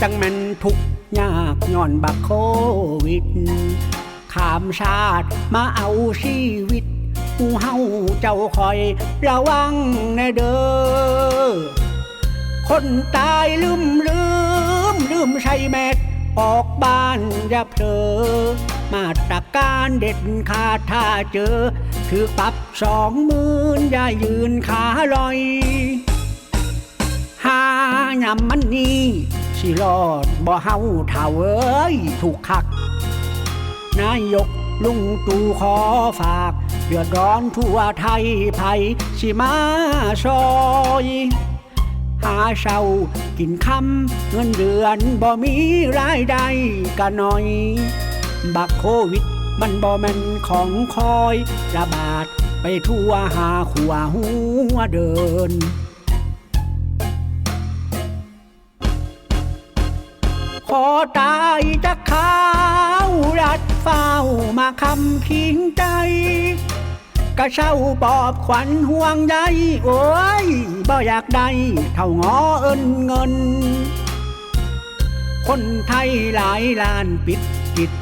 จังแมันทุกยากย้อนบักโควิดขามชาติมาเอาชีวิตกูเฮาเจ้าคอยระวังแน่เด้อคนตายลืมลืมลืมใช้แมสออกบ้านอย่าเผลอมาตรการเด็ดขาดถ้าเจอถือปรับสองหมื่นอย่ายืนขาลอย หายำมันนี่สิรอดบ่เฮาเท่าเอ้ยถูกคัก นายกลุงตู่ขอฝากเดือดร้อนทั่วไทยไผสิมาซอยหาเช้ากินคำเงินเดือนบ่มีรายได้ก็น้อย บักโควิดมันบ่แม่นของคอยระบาดไปทั่วหาขัวหัวเดิน อตายจากข้าวรัดเฝ้ามาคำคิงใจ กระเช้าปอบขวัญห่วงใยโอ้ยบ่อยากได้เท่างอเอินเงิน คนไทยหลายล้านปิดกิจ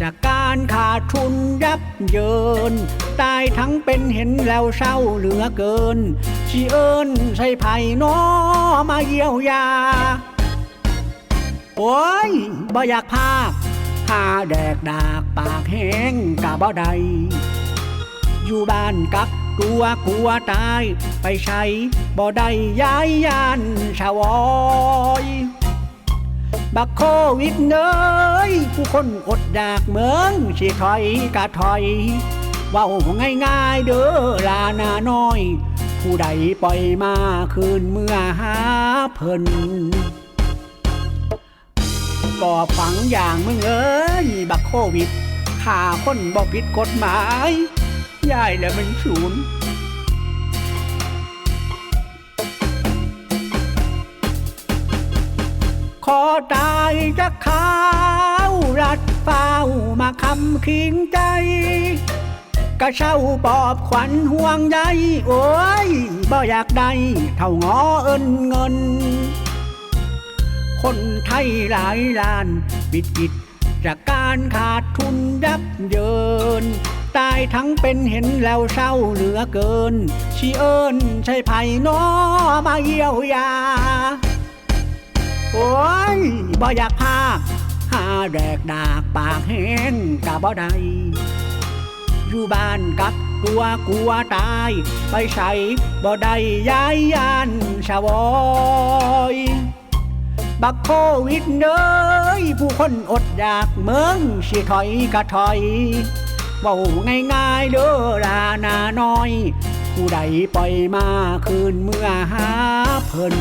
จากการขาดทุนยับเยิน ตายทั้งเป็นเห็นแล้วเศร้าเหลือเกินชีเอิญใส่ไผ่น้อมาเยียวยา โอ้ยบ่อยากพากหาแดกดากปากแห้งกะบ่ได้อยู่บ้านกักตัวกลัวตาย ไปใช้บ่ได้ย้ายยานชาวอยบักโควิดเนยผู้คนอดอยากเมืองสิถอยกะถอย เว้าง่ายๆเด้อลานาน้อย ผู้ใดปล่อยมาคืนเมื่อหาเพิ่น ก่อฝังอย่างมึงเอ้ยบักโควิดฆ่าคนบ่ผิดกฎหมายยายแล้วมันศูนย์ขอตายจากข้าวรัดเฝ้ามาคำคิงใจกระเช้าปอบขวัญห่วงใยโอ้ยบ่อยากได้เท่างอเอินเงิน คนไทยหลายล้านปิดกิจจากการขาดทุนยับเยิน ตายทั้งเป็นเห็นแล้วเศร้าเหลือเกิน ชีเอิญใช่ไผ่น้อมาเยียวยา โอ้ยบ่อยากพาหาแดกดากปากแห้งกะบ่ได้อยู่บ้านกักตัวกลัวตาย ไปใส่บ่ได้ย้ายยานชาวอย บักโควิดเนยผู้คนอดอยากเมืองสิถอยกะถอยเว้าง่ายๆเด้อลานาน้อย ผู้ใดปล่อยมาคืนเมื่อหาเพิ่น